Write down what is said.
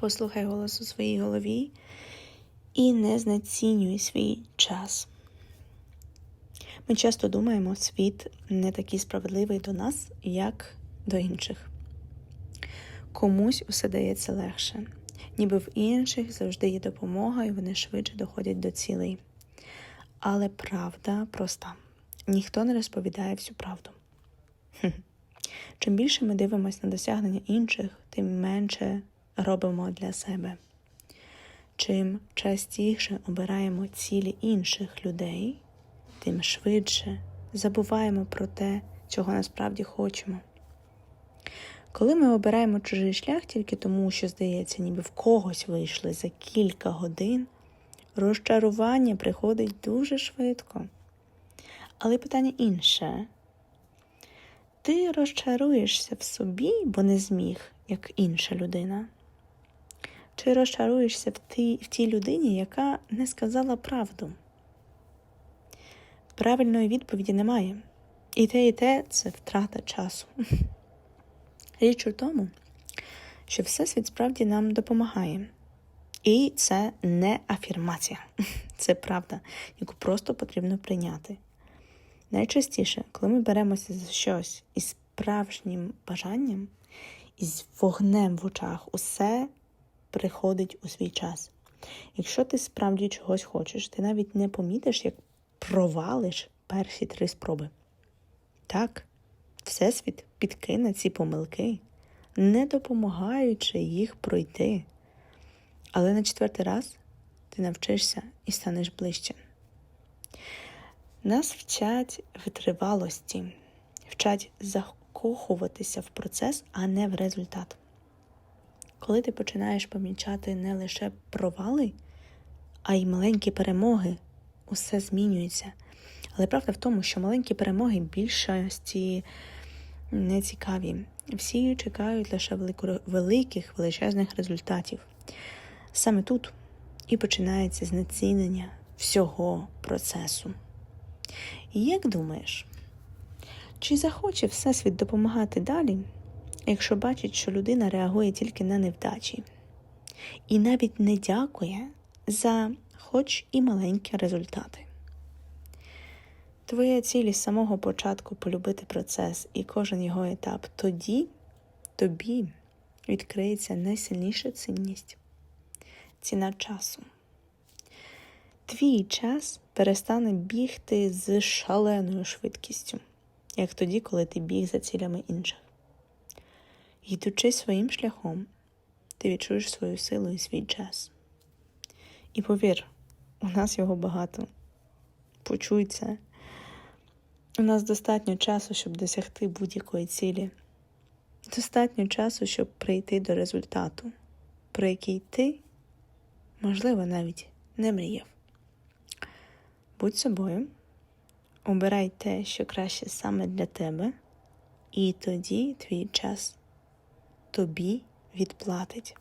Послухай голос у своїй голові і не знецінюй свій час. Ми часто думаємо, світ не такий справедливий до нас, як до інших. Комусь усе дається легше, ніби в інших завжди є допомога, і вони швидше доходять до цілей. Але правда проста: ніхто не розповідає всю правду. Хм. Чим більше ми дивимося на досягнення інших, тим менше робимо для себе. Чим частіше обираємо цілі інших людей, тим швидше забуваємо про те, чого насправді хочемо. Коли ми обираємо чужий шлях тільки тому, що здається, ніби в когось вийшли за кілька годин, розчарування приходить дуже швидко. Але питання інше. Ти розчаруєшся в собі, бо не зміг, як інша людина. Чи розчаруєшся в тій, в тій людині, яка не сказала правду? Правильної відповіді немає. І те, і те це втрата часу. Річ у тому, що Всесвіт справді нам допомагає. І це не афірмація, це правда, яку просто потрібно прийняти. Найчастіше, коли ми беремося за щось із справжнім бажанням, із вогнем в очах, усе приходить у свій час. Якщо ти справді чогось хочеш, ти навіть не помітиш, як провалиш перші три спроби. Так, Всесвіт підкине ці помилки, не допомагаючи їх пройти. Але на четвертий раз ти навчишся і станеш ближче. Нас вчать витривалості, вчать закохуватися в процес, а не в результат. Коли ти починаєш помічати не лише провали, а й маленькі перемоги, усе змінюється. Але правда в тому, що маленькі перемоги більшості не цікаві. Всі чекають лише великих величезних результатів. Саме тут і починається знецінення всього процесу. І як думаєш, чи захоче Всесвіт допомагати далі, якщо бачить, що людина реагує тільки на невдачі, і навіть не дякує за хоч і маленькі результати? Твоя ціль із самого початку полюбити процес і кожен його етап, тоді тобі відкриється найсильніша цінність ціна часу. Твій час перестане бігти з шаленою швидкістю, як тоді, коли ти біг за цілями інших. Йдучи своїм шляхом, ти відчуєш свою силу і свій час. І повір, у нас його багато. Почуй це. У нас достатньо часу, щоб досягти будь-якої цілі. Достатньо часу, щоб прийти до результату, про який ти, можливо, навіть не мріяв. Будь собою, обирай те, що краще саме для тебе, і тоді твій час тобі відплатить.